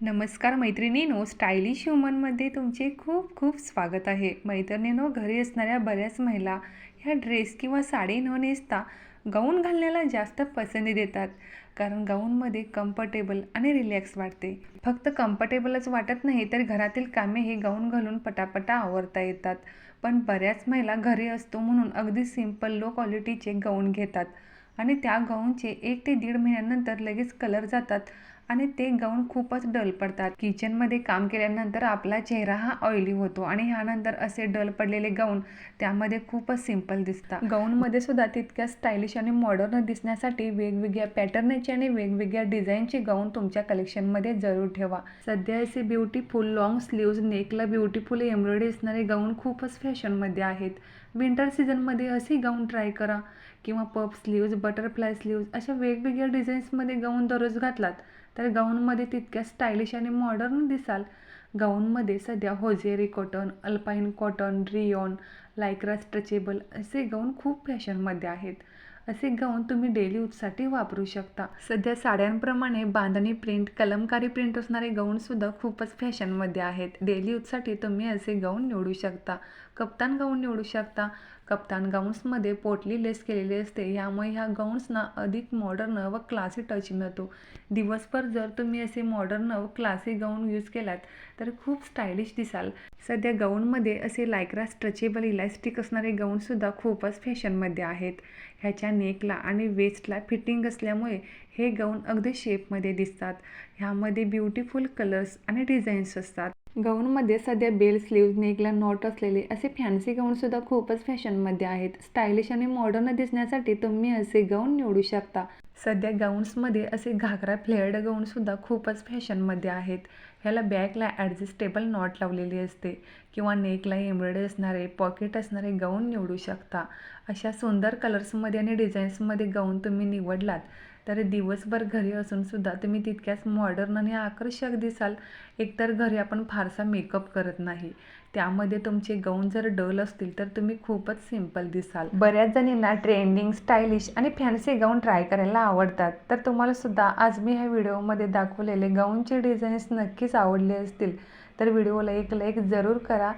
नमस्कार मैत्रिणीनो स्टायलिश ह्युमनमध्ये तुमचे खूप खूप स्वागत आहे. मैत्रिणीनो घरी असणाऱ्या बऱ्याच महिला ह्या ड्रेस किंवा साडी न नेसता गाऊन घालण्याला जास्त पसंती देतात. कारण गाऊनमध्ये कम्फर्टेबल आणि रिलॅक्स वाटते. फक्त कम्फर्टेबलच वाटत नाही तर घरातील कामे हे गाऊन घालून पटापटा आवरता येतात. पण बऱ्याच महिला घरी असतो म्हणून अगदी सिंपल लो क्वालिटीचे गाऊन घेतात. आणि त्या गाऊनचे एक ते दीड महिन्यानंतर लगेच कलर जातात. आणि ते गाऊन खूपच डल पडतात. किचनमध्ये काम केल्यानंतर आपला चेहरा हा ऑइली होतो आणि ह्यानंतर असे डल पडलेले गाऊन त्यामध्ये खूपच सिंपल दिसतात. गाऊनमध्ये सुद्धा तितक्या स्टायलिश आणि मॉडर्न दिसण्यासाठी वेगवेगळ्या पॅटर्नचे आणि वेगवेगळ्या डिझाईनचे गाऊन तुमच्या कलेक्शनमध्ये जरूर ठेवा. सध्या असे ब्युटीफुल लॉंग स्लीव्ज नेकला ब्युटीफुल एम्ब्रॉयडरी असणारे गाऊन खूपच फॅशनमध्ये आहेत. विंटर सीझनमध्ये असे गाऊन ट्राय करा. किंवा पप स्लीव्ज बटरफ्लाय स्लीव्ज अशा वेगवेगळ्या डिझाईन्समध्ये गाऊन दररोज घातलात तर गाऊनमध्ये तितक्या स्टायलिश आणि मॉडर्न दिसाल. गाऊनमध्ये सध्या hosiery cotton alpine cotton rayon lycra stretchable असे गाऊन खूप फॅशनमध्ये आहेत. असे गाऊन तुम्ही डेली यूजसाठी वापरू शकता. सध्या साड्यांप्रमाणे बांधणी प्रिंट कलमकारी प्रिंट असणारे गाऊनसुद्धा खूपच फॅशनमध्ये आहेत. डेली यूजसाठी तुम्ही असे गाऊन निवडू शकता. कप्तान गाऊन निवडू शकता. कप्तान गाऊन्समध्ये पोटली लेस केलेली असते. यामुळे ह्या गाऊन्सना अधिक मॉडर्न व क्लासी टच मिळतो. दिवसभर जर तुम्ही असे मॉडर्न व क्लासी गाऊन यूज केलात तर खूप स्टायलिश दिसाल. सध्या गाऊनमध्ये असे लायक्रा स्ट्रेचेबल इलास्टिक असणारे गाऊनसुद्धा खूपच फॅशनमध्ये आहेत. ह्याच्या नेकला आणि वेस्टला फिटिंग असल्यामुळे हे गाऊन अगदी शेपमध्ये दिसतात. ह्यामध्ये ब्युटिफुल कलर्स आणि डिझाईन्स असतात. गाऊनमध्ये सध्या बेल स्लीव्ज नेकला नॉट असलेले असे फॅन्सी गाऊनसुद्धा खूपच फॅशनमध्ये आहेत. स्टायलिश आणि मॉडर्न दिसण्यासाठी तुम्ही असे गाऊन निवडू शकता. सध्या गाऊन्समध्ये असे घागरा फ्लेअर्ड गाऊनसुद्धा खूपच फॅशनमध्ये आहेत. ह्याला बॅकला ॲडजस्टेबल नॉट लावलेली असते किंवा नेकला एम्ब्रॉयडरी असणारे पॉकेट असणारे गाऊन निवडू शकता. अशा सुंदर कलर्समध्ये आणि डिझाईन्समध्ये गाऊन तुम्ही निवडलात तर दिवसभर घरी असूनसुद्धा तुम्ही तितक्याच मॉडर्न आणि आकर्षक दिसाल. एकतर घरी आपण फारसा मेकअप करत नाही. त्यामध्ये तुमचे गाऊन जर डल असतील तर तुम्ही खूपच सिंपल दिसाल. बऱ्याच जणींना ट्रेंडिंग स्टायलिश आणि फॅन्सी गाऊन ट्राय करायला आवडतात. तर तुम्हाला सुद्धा आज मी ह्या व्हिडिओमध्ये दाखवलेले गाऊनचे डिझाईन्स नक्कीच नक्कीच आवडले असतील तर व्हिडिओला एक लाईक जरूर करा.